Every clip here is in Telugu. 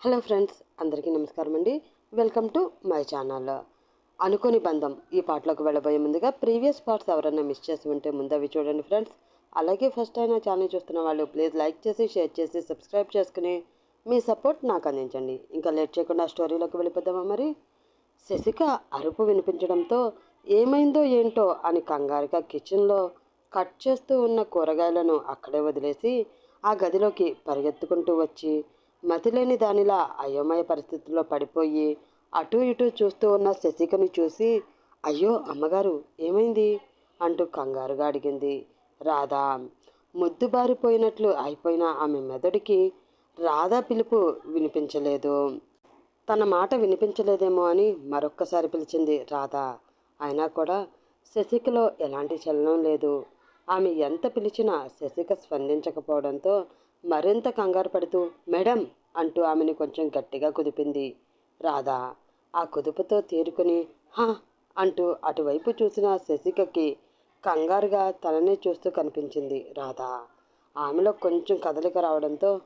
హలో ఫ్రెండ్స్ అందరికీ నమస్కారం అండి. Welcome to my channel. అనుకోని బంధం ఈ పాటలోకి వెళ్ళబోయే ముందుగా ప్రీవియస్ పార్ట్స్ ఎవరైనా మిస్ చేసి ఉంటే ముందు అవి చూడండి ఫ్రెండ్స్. అలాగే ఫస్ట్ అయినా ఛానల్ చూస్తున్న వాళ్ళు ప్లీజ్ లైక్ చేసి షేర్ చేసి సబ్స్క్రైబ్ చేసుకుని మీ సపోర్ట్ నాకు అందించండి. ఇంకా లేట్ చేయకుండా స్టోరీలోకి వెళ్ళిపోదామా మరి? శశిక అరుపు వినిపించడంతో ఏమైందో ఏంటో అని కంగారుగా కిచెన్లో కట్ చేస్తూ ఉన్న కూరగాయలను అక్కడే వదిలేసి ఆ గదిలోకి పరిగెత్తుకుంటూ వచ్చి మతిలేని దానిలా అయోమయ పరిస్థితుల్లో పడిపోయి అటు ఇటు చూస్తూ ఉన్న శశికను చూసి అయ్యో అమ్మగారు ఏమైంది? అంటూ కంగారుగా అడిగింది. రాధా ముద్దుబారిపోయినట్లు అయిపోయిన ఆమె మెదడుకి రాధా పిలుపు వినిపించలేదు. తన మాట వినిపించలేదేమో అని మరొక్కసారి పిలిచింది రాధా. అయినా కూడా శశికలో ఎలాంటి చలనం లేదు. ఆమె ఎంత పిలిచినా శశిక స్పందించకపోవడంతో మరింత కంగారు పడుతూ మేడం అంటూ ఆమెను కొంచెం గట్టిగా కుదిపింది. రాధా ఆ కుదుపుతో తేరుకుని హా అంటూ అటువైపు చూసిన శశికకి కంగారుగా తననే చూస్తూ కనిపించింది రాధా. ఆమెలో కొంచెం కదలిక రావడంతో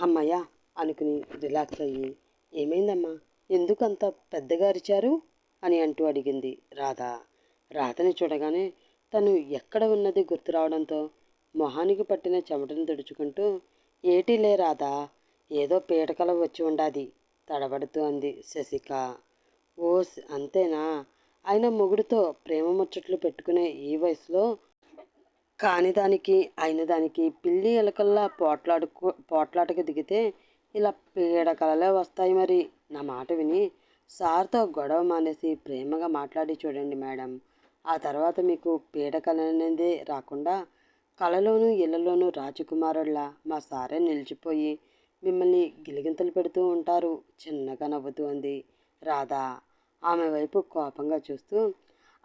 అమ్మయ్య అనుకుని రిలాక్స్ అయ్యి ఏమైందమ్మా? ఎందుకు అంత పెద్దగా అరిచారు? అని అంటూ అడిగింది రాధ. రాధని చూడగానే తను ఎక్కడ ఉన్నది గుర్తు రావడంతో మొహానికి పట్టిన చెమటను తుడుచుకుంటూ ఏటీ రాదా ఏదో పీడకల వచ్చి ఉండాది తడబడుతూ అంది శశిక. ఓ అంతేనా? ఆయన మొగుడుతో ప్రేమ ముచ్చట్లు పెట్టుకునే ఈ వయసులో కాని దానికి అయిన దానికి పిల్లి ఎలకల్లా పోట్లాడుకు పోట్లాటకు దిగితే ఇలా పీడకలలే వస్తాయి మరి. నా మాట విని సార్తో గొడవ మానేసి ప్రేమగా మాట్లాడి చూడండి మేడం. ఆ తర్వాత మీకు పీడకలనేదే రాకుండా కళలోనూ ఇళ్ళలోనూ రాజకుమారుల్లా మా సారే నిలిచిపోయి మిమ్మల్ని గిలిగింతలు పెడుతూ ఉంటారు. చిన్నగా నవ్వుతూ అంది. రాధా ఆమె వైపు కోపంగా చూస్తూ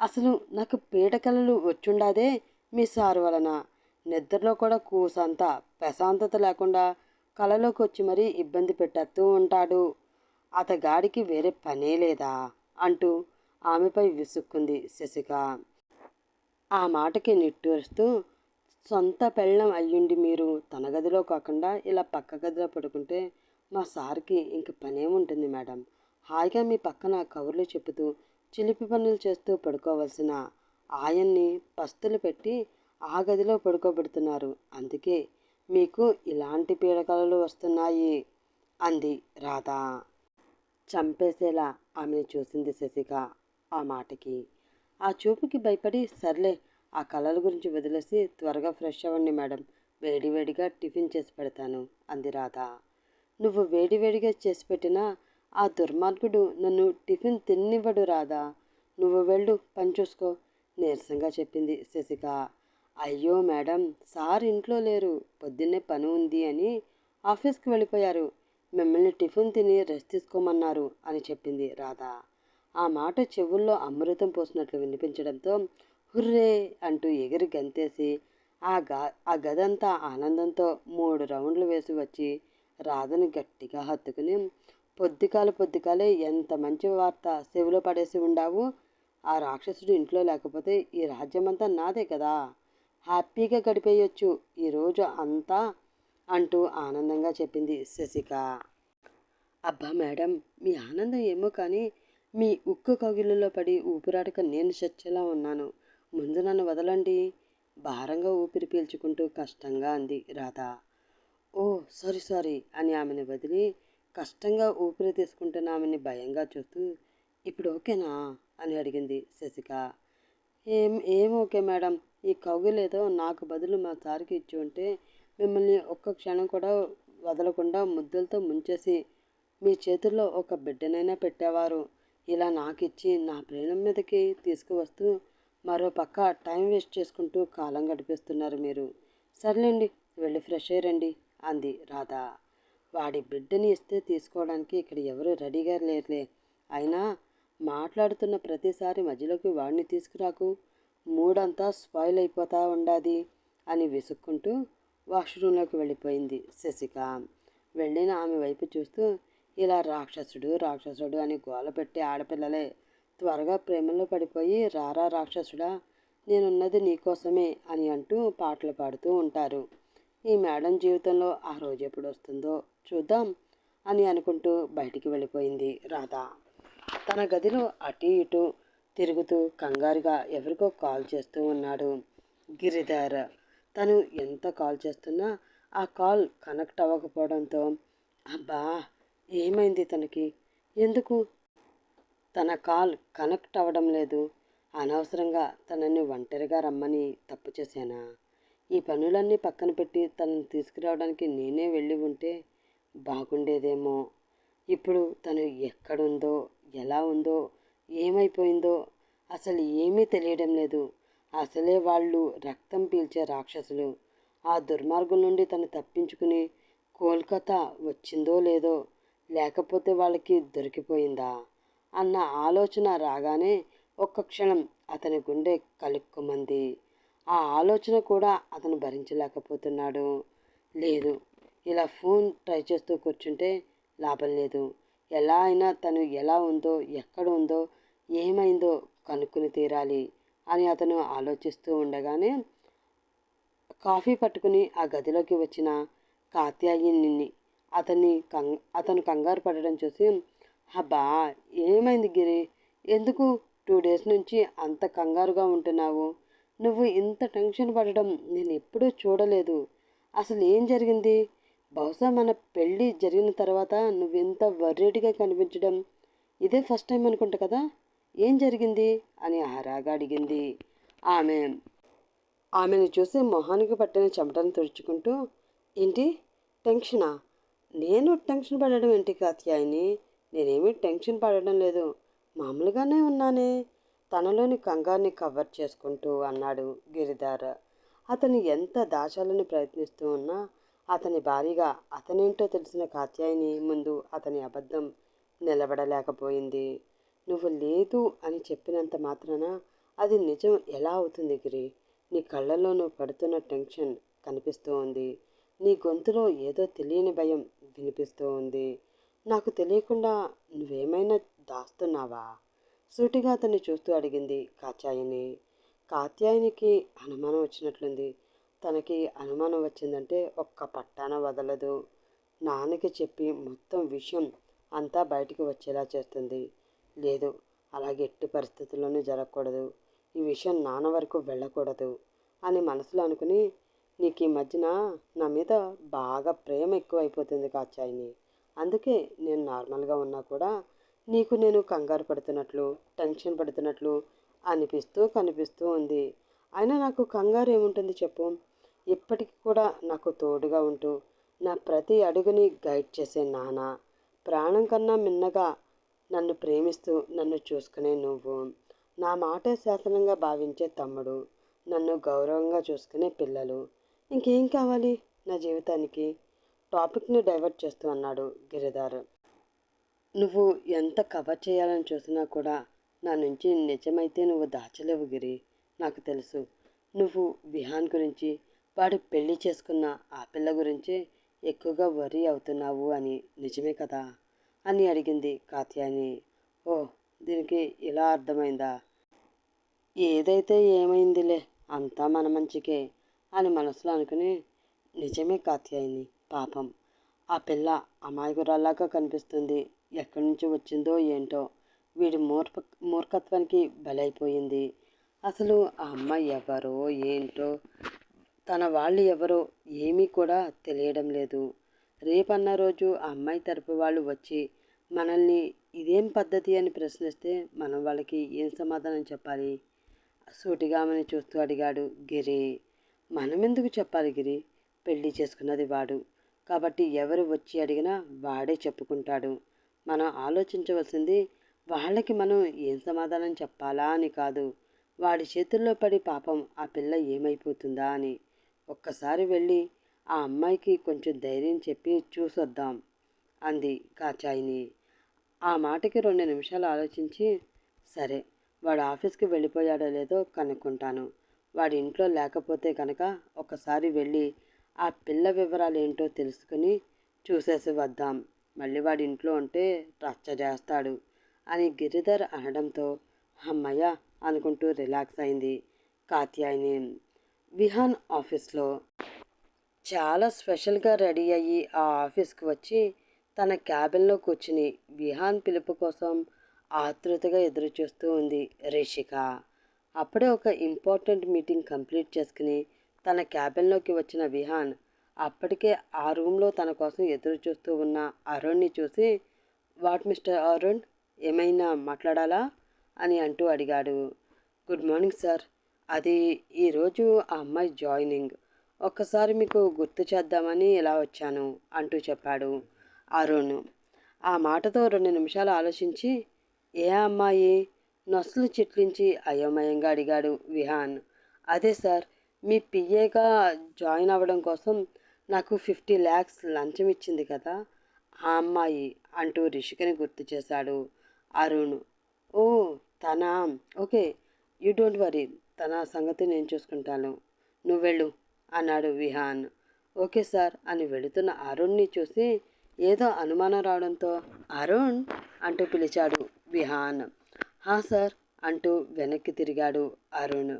అసలు నాకు పీడకలలు వచ్చుండాదే మీ సారు వలన. నిద్రలో కూడా కూసంత ప్రశాంతత లేకుండా కలలోకి వచ్చి మరీ ఇబ్బంది పెట్టేస్తూ ఉంటాడు. అతగాడికి వేరే పనే లేదా? అంటూ ఆమెపై విసుక్కుంది శశిక. ఆ మాటకి నిట్టూరుస్తూ సొంత పెళ్ళం అయ్యుండి మీరు తన గదిలో కాకుండా ఇలా పక్క గదిలో పడుకుంటే మా సార్కి ఇంక పనేముంటుంది మేడం. హాయిగా మీ పక్కన కవర్లు చెప్పుతూ చిలిపి పనులు చేస్తూ పడుకోవలసిన ఆయన్ని పస్తులు పెట్టి ఆ గదిలో పడుకోబెడుతున్నారు. అందుకే మీకు ఇలాంటి పీడకలలు వస్తున్నాయి అంది రాధ. చంపేసేలా ఆమెను చూసింది శశిక ఆ మాటకి. ఆ చూపుకి భయపడి సర్లే ఆ కళల గురించి వదిలేసి త్వరగా ఫ్రెష్ అవ్వండి మేడం. వేడివేడిగా టిఫిన్ చేసి పెడతాను అంది రాధ. నువ్వు వేడివేడిగా చేసి పెట్టినా ఆ దుర్మార్గుడు నన్ను టిఫిన్ తిన్నివ్వడు రాధా. నువ్వు వెళ్ళు పని చూసుకో నీరసంగా చెప్పింది శశిక. అయ్యో మేడం సార్ ఇంట్లో లేరు పొద్దున్నే పని ఉంది అని ఆఫీస్కి వెళ్ళిపోయారు. మిమ్మల్ని టిఫిన్ తిని రెస్ట్ తీసుకోమన్నారు అని చెప్పింది రాధా. ఆ మాట చెవుల్లో అమృతం పోసినట్లు వినిపించడంతో హుర్రే అంటూ ఎగిరి గంతేసి ఆ గా ఆ గదంతా ఆనందంతో మూడు రౌండ్లు వేసి వచ్చి రాధని గట్టిగా హత్తుకుని పొద్దుకాలు పొద్దుకాలే ఎంత మంచి వార్త చెవిలో పడేసి ఉండావు? ఆ రాక్షసుడు ఇంట్లో లేకపోతే ఈ రాజ్యమంతా నాదే కదా? హ్యాపీగా గడిపేయొచ్చు ఈరోజు అంతా అంటూ ఆనందంగా చెప్పింది శశిక. అబ్బా మేడం మీ ఆనందం ఏమో కానీ మీ ఉక్కు కగిలిలో పడి ఊపిరాడక నేను చచ్చేలా ఉన్నాను. ముందు నన్ను వదలండి. భారంగా ఊపిరి పీల్చుకుంటూ కష్టంగా అంది రాధ. ఓ సారీ సారీ అని ఆమెను వదిలి కష్టంగా ఊపిరి తీసుకుంటున్న ఆమెని భయంగా చూస్తూ ఇప్పుడు ఓకేనా? అని అడిగింది శశిక. ఏం ఏం ఓకే మేడం? ఈ కౌగిలేదో నాకు బదులు మా సార్కి ఇచ్చి ఉంటే మిమ్మల్ని ఒక్క క్షణం కూడా వదలకుండా ముద్దులతో ముంచేసి మీ చేతుల్లో ఒక బిడ్డనైనా పెట్టేవారు. ఇలా నాకిచ్చి నా ప్రేమ మీదకి తీసుకువస్తూ మరో పక్క టైం వేస్ట్ చేసుకుంటూ కాలం గడిపిస్తున్నారు మీరు. సర్లేండి వెళ్ళి ఫ్రెష్ అయ్యండి అంది రాధ. వాడి బిడ్డని ఇస్తే తీసుకోవడానికి ఇక్కడ ఎవరు రెడీగా లేరులే. అయినా మాట్లాడుతున్న ప్రతిసారి మధ్యలోకి వాడిని తీసుకురాకు. మూడంతా స్పాయిల్ అయిపోతా ఉండాది అని విసుక్కుంటూ వాష్రూంలోకి వెళ్ళిపోయింది శశిక. వెళ్ళిన ఆమె వైపు చూస్తూ ఇలా రాక్షసుడు రాక్షసుడు అని గోల పెట్టే ఆడపిల్లలే త్వరగా ప్రేమలో పడిపోయి రారా రాక్షసుడా నేనున్నది నీకోసమే అని అంటూ పాటలు పాడుతూ ఉంటారు. ఈ మేడం జీవితంలో ఆ రోజు ఎప్పుడు వస్తుందో చూద్దాం అని అనుకుంటూ బయటికి వెళ్ళిపోయింది రాధ. తన గదిలో అటు ఇటు తిరుగుతూ కంగారుగా ఎవరికో కాల్ చేస్తూ ఉన్నాడు గిరిధర్. తను ఎంత కాల్ చేస్తున్నా ఆ కాల్ కనెక్ట్ అవ్వకపోవడంతో అబ్బా ఏమైంది తనకి? ఎందుకు తన కాల్ కనెక్ట్ అవ్వడం లేదు. అనవసరంగా తనని ఒంటరిగా రమ్మని తప్పు చేశానా? ఈ పనులన్నీ పక్కన పెట్టి తనని తీసుకురావడానికి నేనే వెళ్ళి ఉంటే బాగుండేదేమో. ఇప్పుడు తను ఎక్కడుందో ఎలా ఉందో ఏమైపోయిందో అసలు ఏమీ తెలియడం లేదు. అసలే వాళ్ళు రక్తం పీల్చే రాక్షసులు. ఆ దుర్మార్గం నుండి తను తప్పించుకుని కోల్కతా వచ్చిందో లేదో లేకపోతే వాళ్ళకి దొరికిపోయిందా? అన్న ఆలోచన రాగానే ఒక్క క్షణం అతని గుండె కలుక్కుమంది. ఆ ఆలోచన కూడా అతను భరించలేకపోతున్నాడు. లేదు ఇలా ఫోన్ ట్రై చేస్తూ కూర్చుంటే లాభం లేదు. ఎలా అయినా తను ఎలా ఉందో ఎక్కడ ఉందో ఏమైందో కనుక్కుని తీరాలి అని అతను ఆలోచిస్తూ ఉండగానే కాఫీ పట్టుకుని ఆ గదిలోకి వచ్చిన కాత్యాయనిని అతన్ని కంగ అతను కంగారు పడడం చూసి అబ్బా ఏమైంది గిరి? ఎందుకు టూ డేస్ నుంచి అంత కంగారుగా ఉంటున్నావు? నువ్వు ఇంత టెన్షన్ పడడం నేను ఎప్పుడూ చూడలేదు. అసలు ఏం జరిగింది? బహుశా మన పెళ్ళి జరిగిన తర్వాత నువ్వు ఇంత వర్రేటిగా కనిపించడం? ఇదే ఫస్ట్ టైం అనుకుంటా కదా? ఏం జరిగింది? అని ఆరాగా అడిగింది. ఆమె ఆమెను చూసి మొహానికి పట్టిన చెమటను తుడుచుకుంటూ ఏంటి? టెన్షనా? నేను టెన్షన్ పడడం ఏంటి కాత్యాయని? నేనేమీ టెన్షన్ పడడం లేదు. మామూలుగానే ఉన్నానే. తనలోని కంగారుని కవర్ చేసుకుంటూ అన్నాడు గిరిధార. అతను ఎంత దాచాలని ప్రయత్నిస్తూ ఉన్నా అతని భారీగా అతనేంటో తెలిసిన కాత్యాయిని ముందు అతని అబద్ధం నిలబడలేకపోయింది. నువ్వు లేదు అని చెప్పినంత మాత్రాన అది నిజం ఎలా అవుతుంది గిరి? నీ కళ్ళల్లో నువ్వు పడుతున్న టెన్షన్ కనిపిస్తూ ఉంది. నీ గొంతులో ఏదో తెలియని భయం వినిపిస్తూ ఉంది. నాకు తెలియకుండా నువ్వేమైనా దాస్తున్నావా? సూటిగా అతన్ని చూస్తూ అడిగింది కాత్యాయని. కాత్యాయనికి అనుమానం వచ్చినట్లుంది. తనకి అనుమానం వచ్చిందంటే ఒక్క పట్టాన వదలదు. నాన్నకి చెప్పి మొత్తం విషయం అంతా బయటికి వచ్చేలా చేస్తుంది. లేదు అలాగే ఎట్టి పరిస్థితుల్లోనూ జరగకూడదు. ఈ విషయం నాన్న వరకు వెళ్ళకూడదు అని మనసులో అనుకుని నీకు ఈ మధ్యన నా మీద బాగా ప్రేమ ఎక్కువైపోతుంది కాచాయిని అందుకే నేను నార్మల్గా ఉన్నా కూడా నీకు నేను కంగారు పడుతున్నట్లు టెన్షన్ పడుతున్నట్లు అనిపిస్తూ కనిపిస్తూ ఉంది. అయినా నాకు కంగారు ఏముంటుంది చెప్పు? ఇప్పటికి కూడా నాకు తోడుగా ఉంటూ నా ప్రతి అడుగుని గైడ్ చేసే నాన్న ప్రాణం కన్నా మిన్నగా నన్ను ప్రేమిస్తూ నన్ను చూసుకునే నువ్వు. నా మాటే శాసనంగా భావించే తమ్ముడు నన్ను గౌరవంగా చూసుకునే పిల్లలు. ఇంకేం కావాలి నా జీవితానికి? టాపిక్ని డైవర్ట్ చేస్తూ అన్నాడు గిరిధార్. నువ్వు ఎంత కవర్ చేయాలని చూసినా కూడా నా నుంచి నిజమైతే నువ్వు దాచలేవు గిరి నాకు తెలుసు. నువ్వు విహాన్ గురించి వాడు పెళ్ళి చేసుకున్న ఆ పిల్ల గురించి ఎక్కువగా వరి అవుతున్నావు అని నిజమే కదా అని అడిగింది కాత్యాని ఓ దీనికి ఇలా అర్థమైందా? ఏదైతే ఏమైందిలే అంతా మన మంచికే అని మనసులో అనుకుని నిజమే కాత్యాయిని. పాపం. ఆ పిల్ల అమాయకురాల్లాగా కనిపిస్తుంది. ఎక్కడి నుంచి వచ్చిందో ఏంటో. వీడి మూర్ఖ మూర్ఖత్వానికి బలైపోయింది. అసలు ఆ అమ్మాయి ఎవరో ఏంటో తన వాళ్ళు ఎవరో ఏమీ కూడా తెలియడం లేదు. రేపన్న రోజు ఆ అమ్మాయి తరపు వాళ్ళు వచ్చి మనల్ని ఇదేం పద్ధతి అని ప్రశ్నిస్తే మనం వాళ్ళకి ఏం సమాధానం చెప్పాలి? సూటిగా ఆమెను చూస్తూ అడిగాడు గిరి. మనమెందుకు చెప్పాలి గిరి? పెళ్ళి చేసుకున్నది వాడు. కాబట్టి ఎవరు వచ్చి అడిగినా వాడే చెప్పుకుంటాడు. మనం ఆలోచించవలసింది వాళ్ళకి మనం ఏం సమాధానం చెప్పాలా అని కాదు. వాడి చేతుల్లో పడి పాపం ఆ పిల్ల ఏమైపోతుందా అని. ఒక్కసారి వెళ్ళి ఆ అమ్మాయికి కొంచెం ధైర్యం చెప్పి చూసొద్దాం అంది కాచాయిని. ఆ మాటకి రెండు నిమిషాలు ఆలోచించి సరే వాడు ఆఫీస్కి వెళ్ళిపోయాడో లేదో కనుక్కుంటాను. వాడి ఇంట్లో లేకపోతే కనుక ఒకసారి వెళ్ళి ఆ పిల్ల వివరాలు ఏంటో తెలుసుకుని చూసేసి వద్దాం. మళ్ళీ వాడి ఇంట్లో ఉంటే రచ్చ చేస్తాడు అని గిరిధర్ అనడంతో అమ్మయ్య అనుకుంటూ రిలాక్స్ అయింది కాత్యాయని. విహాన్ ఆఫీస్లో చాలా స్పెషల్గా రెడీ అయ్యి ఆ ఆఫీస్కి వచ్చి తన క్యాబిన్లో కూర్చుని విహాన్ పిలుపు కోసం ఆతృతగా ఎదురుచూస్తూ ఉంది రిషిక. అప్పుడే ఒక ఇంపార్టెంట్ మీటింగ్ కంప్లీట్ చేసుకుని తన క్యాబిన్లోకి వచ్చిన విహాన్ అప్పటికే ఆ రూమ్లో తన కోసం ఎదురు చూస్తూ ఉన్న అరుణ్ని చూసి వాట్ మిస్టర్ అరుణ్ ఏమైనా మాట్లాడాలా? అని అంటూ అడిగాడు. Good morning sir. అది ఈరోజు ఆ అమ్మాయి జాయినింగ్. ఒక్కసారి మీకు గుర్తు చేద్దామని ఇలా వచ్చాను అంటూ చెప్పాడు అరుణ్. ఆ మాటతో రెండు నిమిషాలు ఆలోచించి ఏ అమ్మాయి? నొసలు చిట్లించి అయోమయంగా అడిగాడు విహాన్. అదే సార్. మీ పిఏగా జాయిన్ అవ్వడం కోసం నాకు ఫిఫ్టీ ల్యాక్స్ లంచం ఇచ్చింది కదా ఆ అమ్మాయి అంటూ రిషికని గుర్తు చేశాడు అరుణ్. ఓ తన? ఓకే యూ డోంట్ వరీ తన సంగతి నేను చూసుకుంటాను. నువ్వు వెళ్ళు అన్నాడు విహాన్. ఓకే సార్ అని వెళుతున్న అరుణ్ని చూసి ఏదో అనుమానం రావడంతో అరుణ్ అంటూ పిలిచాడు విహాన్. హా సార్ అంటూ వెనక్కి తిరిగాడు అరుణ్.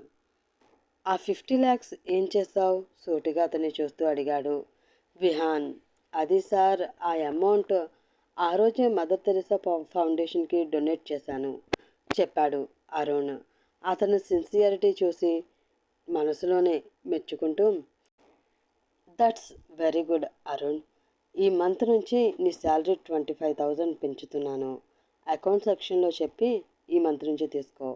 ఆ ఫిఫ్టీ ల్యాక్స్ ఏం చేస్తావు? సూటిగా అతన్ని చూస్తూ అడిగాడు. విహాన్ అది సార్ ఆ అమౌంట్ ఆ రోజే మదర్ తెరిసా ఫౌండేషన్కి డొనేట్ చేశాను చెప్పాడు అరుణ్. అతను సిన్సియారిటీ చూసి మనసులోనే మెచ్చుకుంటూ దట్స్ వెరీ గుడ్ అరుణ్. ఈ మంత్ నుంచి నీ శాలరీ ట్వంటీ ఫైవ్ థౌజండ్ పెంచుతున్నాను. అకౌంట్ సెక్షన్లో చెప్పి ఈ మంత్ నుంచి తీసుకో.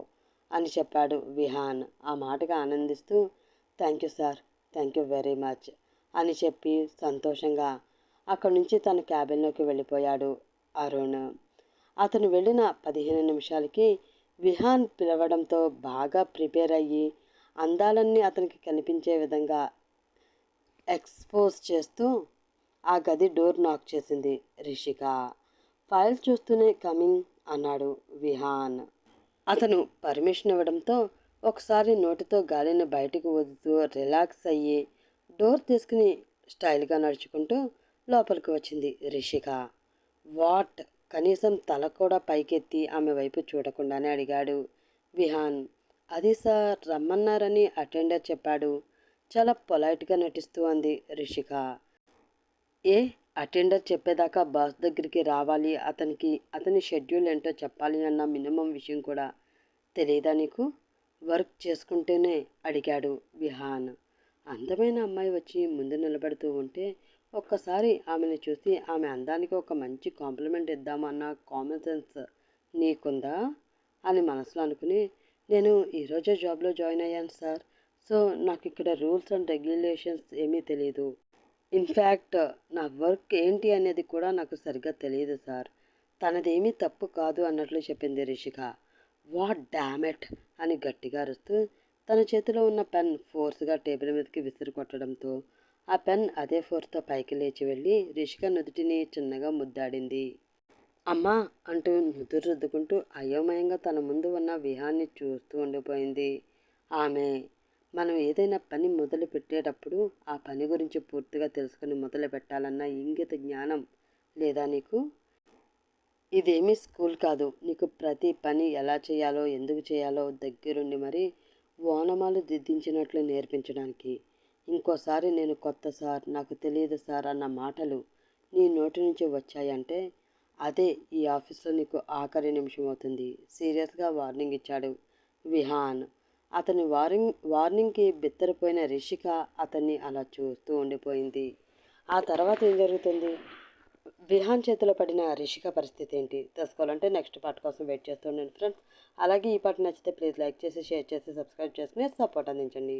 అని చెప్పాడు విహాన్. ఆ మాటగా ఆనందిస్తూ thank you sir thank you very much అని చెప్పి సంతోషంగా అక్కడి నుంచి తన క్యాబిన్లోకి వెళ్ళిపోయాడు అరుణ్. అతను వెళ్ళిన పదిహేను నిమిషాలకి విహాన్ పిలవడంతో బాగా ప్రిపేర్ అయ్యి అందాలన్నీ అతనికి కనిపించే విధంగా ఎక్స్పోజ్ చేస్తూ ఆ గది డోర్ నాక్ చేసింది రిషిక. ఫైల్ చూస్తూనే కమింగ్ అన్నాడు విహాన్. అతను పర్మిషన్ ఇవ్వడంతో ఒకసారి నోటితో గాలిని బయటకు వదులుతూ రిలాక్స్ అయ్యి డోర్ తీసుకుని స్టైల్గా నడుచుకుంటూ లోపలికి వచ్చింది రిషిక. వాట్? కనీసం తల కూడా పైకెత్తి ఆమె వైపు చూడకుండానే అడిగాడు. విహాన్ అది సార్ రమ్మన్నారని అటెండర్ చెప్పాడు. చాలా పొలైట్గా నటిస్తూ అంది రిషిక. ఏ? అటెండర్ చెప్పేదాకా బాస్ దగ్గరికి రావాలి. అతనికి అతని షెడ్యూల్ ఏంటో చెప్పాలి అన్న మినిమం విషయం కూడా తెలియదా నీకు? వర్క్ చేసుకుంటేనే అడిగాడు విహాన్. అందమైన అమ్మాయి వచ్చి ముందు నిలబడుతూ ఉంటే ఒక్కసారి ఆమెను చూసి ఆమె అందానికి ఒక మంచి కాంప్లిమెంట్ ఇద్దామన్న కామన్ సెన్స్ నీకుందా? అని మనసులో అనుకుని నేను ఈరోజే జాబ్లో జాయిన్ అయ్యాను సార్. సో నాకు ఇక్కడ రూల్స్ అండ్ రెగ్యులేషన్స్ ఏమీ తెలియదు ఇన్ఫ్యాక్ట్ నా వర్క్ ఏంటి అనేది కూడా నాకు సరిగ్గా తెలియదు సార్ తనదేమీ తప్పు కాదు అన్నట్లు చెప్పింది రిషిక. వాట్ డామెట్ అని గట్టిగా అరుస్తూ తన చేతిలో ఉన్న పెన్ ఫోర్స్గా టేబుల్ మీదకి విసిరి కొట్టడంతో ఆ పెన్ అదే ఫోర్స్తో పైకి లేచి వెళ్ళి రిషిక నుదుటిని చిన్నగా ముద్దాడింది. అమ్మా! అంటూ నుదురు రుద్దుకుంటూ అయోమయంగా తన ముందు ఉన్న విహాన్ని చూస్తూ ఉండిపోయింది. ఆమె మనం ఏదైనా పని మొదలు పెట్టేటప్పుడు ఆ పని గురించి పూర్తిగా తెలుసుకుని మొదలు పెట్టాలన్న ఇంగిత జ్ఞానం లేదా నీకు? ఇదేమీ స్కూల్ కాదు. నీకు ప్రతి పని ఎలా చేయాలో ఎందుకు చేయాలో దగ్గరుండి మరి ఓనమాలు దిద్దించినట్లు నేర్పించడానికి. ఇంకోసారి నేను కొత్త సార్ నాకు తెలియదు సార్ అన్న మాటలు నీ నోటి నుంచి వచ్చాయంటే అదే ఈ ఆఫీస్లో నీకు ఆఖరి నిమిషం అవుతుంది. సీరియస్గా వార్నింగ్ ఇచ్చాడు విహాన్. అతని వార్నింగ్ వార్నింగ్కి బిత్తరపోయిన రిషిక అతన్ని అలా చూస్తూ ఉండిపోయింది. ఆ తర్వాత ఏం జరుగుతుంది? విహాన్ చేతిలో పడిన రిషిక పరిస్థితి ఏంటి? తెలుసుకోవాలంటే నెక్స్ట్ పార్ట్ కోసం వెయిట్ చేస్తుండండి ఫ్రెండ్స్. అలాగే ఈ పార్ట్ నచ్చితే ప్లీజ్ లైక్ చేసి షేర్ చేసి సబ్స్క్రైబ్ చేసుకుని సపోర్ట్ అందించండి.